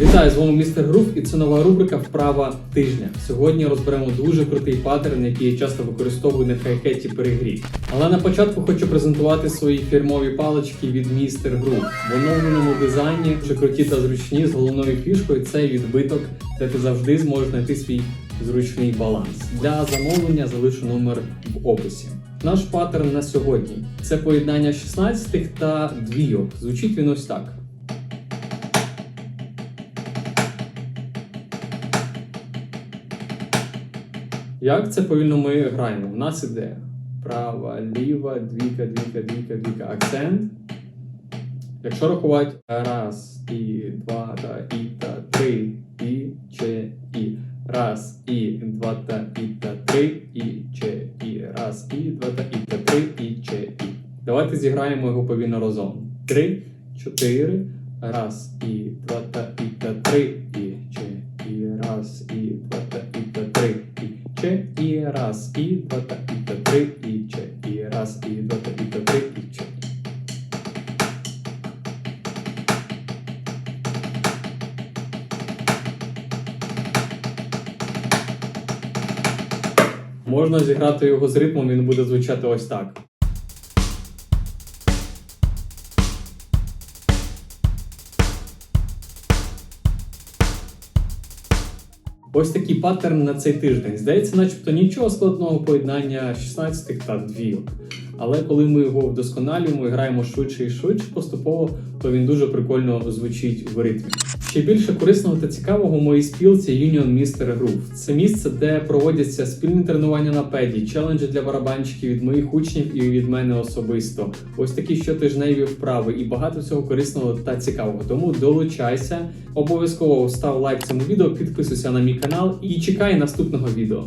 Вітаю, з вами містер Грув і це нова рубрика Вправа тижня. Сьогодні розберемо дуже крутий паттерн, який я часто використовую на хай-хеті перегрі. Але на початку хочу презентувати свої фірмові палички від містер Грув. В оновленому дизайні дуже круті та зручні з головною фішкою це відбиток, де ти завжди зможеш знайти свій зручний баланс. Для замовлення залишу номер в описі. Наш паттерн на сьогодні це поєднання 16 та двійок. Звучить він ось так. Як це повільно ми граємо? У нас іде права, ліва, двійка, двійка, двійка, двійка, акцент. Якщо рахувати раз, і два, та, і та, три, і, че, і. Раз, і, два, та, і, та, три, і, че, і. Раз, і, два, та, і, та, три, і, че, і. Давайте зіграємо його повільно разом. Три, чотири, раз, і, два, та, і, та, три, і, че, і. Раз, і, два, та, і, та, три. Раз, і, два, та, і, та, три, і, че, і. Раз, і, два, та, і, та, три, і, че. Можна зіграти його з ритмом, він буде звучати ось так. Ось такий паттерн на цей тиждень. Здається, начебто нічого складного поєднання 16 та двійок. Але коли ми його вдосконалюємо і граємо швидше і швидше поступово, то він дуже прикольно звучить в ритмі. Ще більше корисного та цікавого в моїй спілці Union Mr. Groove. Це місце, де проводяться спільні тренування на педі, челенджі для барабанщиків від моїх учнів і від мене особисто. Ось такі щотижневі вправи і багато всього корисного та цікавого. Тому долучайся, обов'язково став лайк цьому відео, підписуйся на мій канал і чекай наступного відео.